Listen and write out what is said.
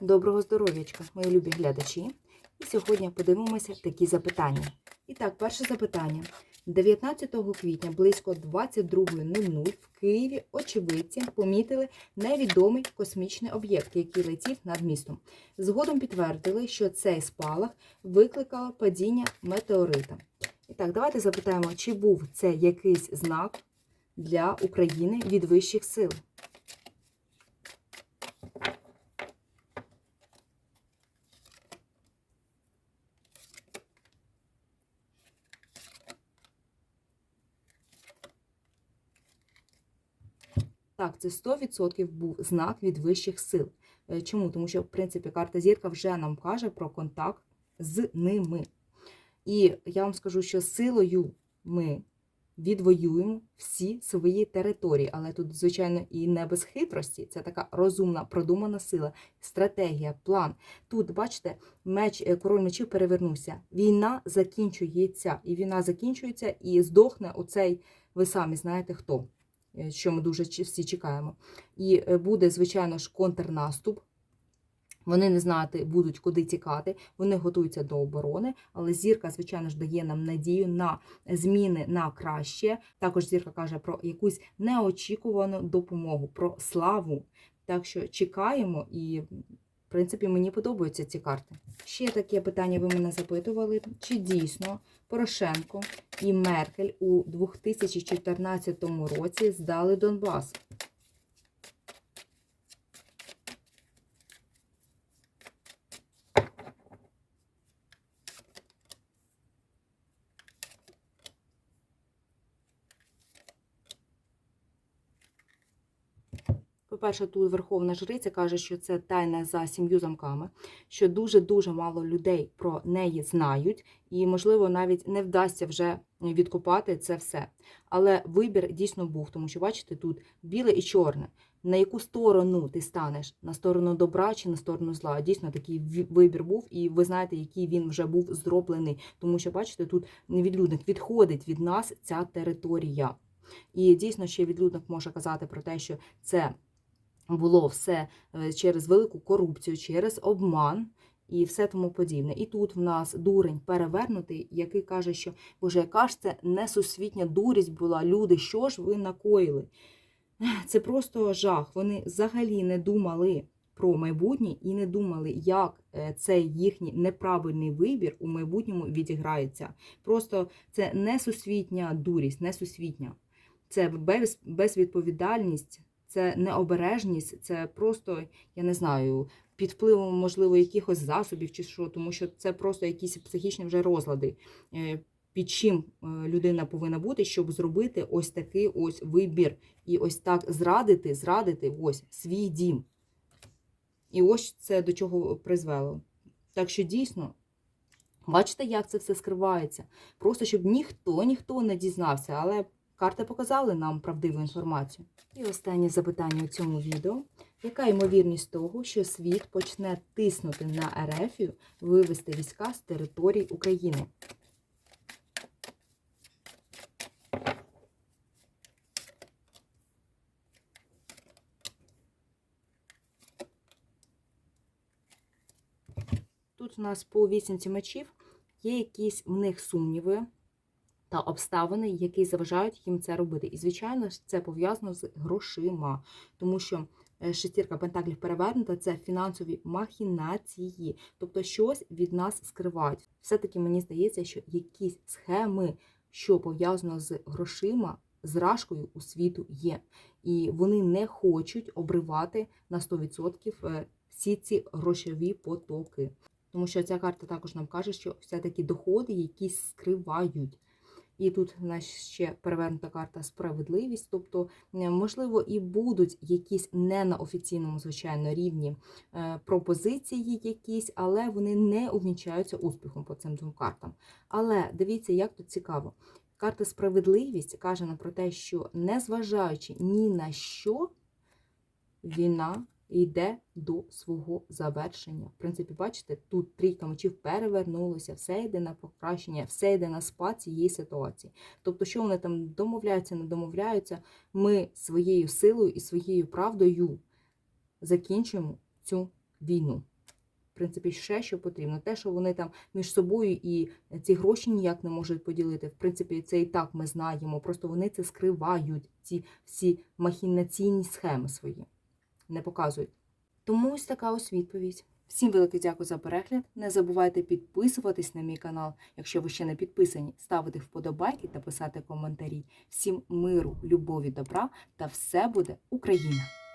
Доброго здоров'ячка, мої любі глядачі. І сьогодні подивимося такі запитання. І так, перше запитання. 19 квітня близько 22.00 в Києві очевидці помітили невідомий космічний об'єкт, який летів над містом. Згодом підтвердили, що цей спалах викликало падіння метеорита. І так, давайте запитаємо, чи був це якийсь знак для України від вищих сил. Так, це 100% був знак від вищих сил. Е, Чому? Тому що, в принципі, карта зірка вже нам каже про контакт з ними. І я вам скажу, що силою ми відвоюємо всі свої території. Але тут, звичайно, і не без хитрості. Це така розумна, продумана сила, стратегія, план. Тут, бачите, меч, е, король мечів перевернувся. Війна закінчується. І війна закінчується, і здохне оцей, ви самі знаєте хто що ми дуже всі чекаємо. І е, буде, звичайно ж, контрнаступ. Вони не знати будуть, куди тікати, вони готуються до оборони, але зірка, звичайно ж, дає нам надію на зміни на краще. Також зірка каже про якусь неочікувану допомогу, про славу. Так що чекаємо, і, принципі, мені подобаються ці карти. Ще таке питання ви мене запитували: чи дійсно Порошенко і Меркель у 2014 році здали Донбас? По-перше, тут Верховна Жриця каже, що це тайна за сім'ю замками, що дуже-дуже мало людей про неї знають, і, можливо, навіть не вдасться вже відкопати це все. Але вибір дійсно був, тому що, бачите, тут біле і чорне. На яку сторону ти станеш? На сторону добра чи на сторону зла? Дійсно, такий вибір був, і ви знаєте, який він вже був зроблений. Тому що, бачите, тут відлюдник відходить від нас ця територія. І дійсно ще відлюдник може казати про те, що це було все е, через велику корупцію, через обман і все тому подібне. І тут в нас дурень перевернутий, який каже, що Боже, яка ж це несусвітня дурість була, люди, що ж ви накоїли? Це просто жах. Вони взагалі не думали про майбутнє і не думали, як е, цей їхній неправильний вибір у майбутньому відіграється. Просто це несусвітня дурість, несусвітня. Це безвідповідальність, це необережність, це просто, я не знаю, під впливом, можливо, якихось засобів чи що, тому що це просто якісь психічні вже розлади. е, Під чим е, людина повинна бути, щоб зробити ось такий ось вибір. І ось так зрадити, зрадити ось свій дім. І ось це до чого призвело. Так що дійсно, бачите, як це все скривається. Просто щоб ніхто, ніхто не дізнався, але карти показали нам правдиву інформацію. І останнє запитання у цьому відео. Яка ймовірність того, що світ почне тиснути на Ерефію вивести війська з території України? Тут у нас по вісімці мечів є якісь в них сумніви та обставини, які заважають їм це робити. І, звичайно це пов'язано з грошима, тому що е, шестірка пентаклів перевернута це фінансові махінації, тобто щось від нас скривають. Все-таки мені здається, що якісь схеми, що пов'язано з грошима, зражкою у світу є. І вони не хочуть обривати на 100% е, всі ці грошові потоки. Тому що ця карта також нам каже, що все-таки доходи якісь скривають. І тут у нас ще перевернута карта справедливість. Тобто, е, можливо, і будуть якісь не на офіційному, звичайно, рівні е, пропозиції якісь, але вони не увінчаються успіхом по цим двом картам. Але дивіться, як тут цікаво. Карта справедливість каже нам про те, що незважаючи ні на що, війна йде до свого завершення. В принципі, бачите, тут трійка мечів перевернулося, все йде на покращення, все йде на спад цієї ситуації. Тобто, що вони там домовляються, не домовляються, ми своєю силою і своєю правдою закінчуємо цю війну. В принципі, ще що потрібно. Те, що вони там між собою і ці гроші ніяк не можуть поділити. В принципі, це і так ми знаємо. Просто вони це скривають, ці всі махінаційні схеми свої. Не показують. Тому ось така ось відповідь. Всім велике дякую за перегляд. Не забувайте підписуватись на мій канал, якщо ви ще не підписані, ставити вподобайки та писати коментарі. Всім миру, любові, добра та все буде Україна!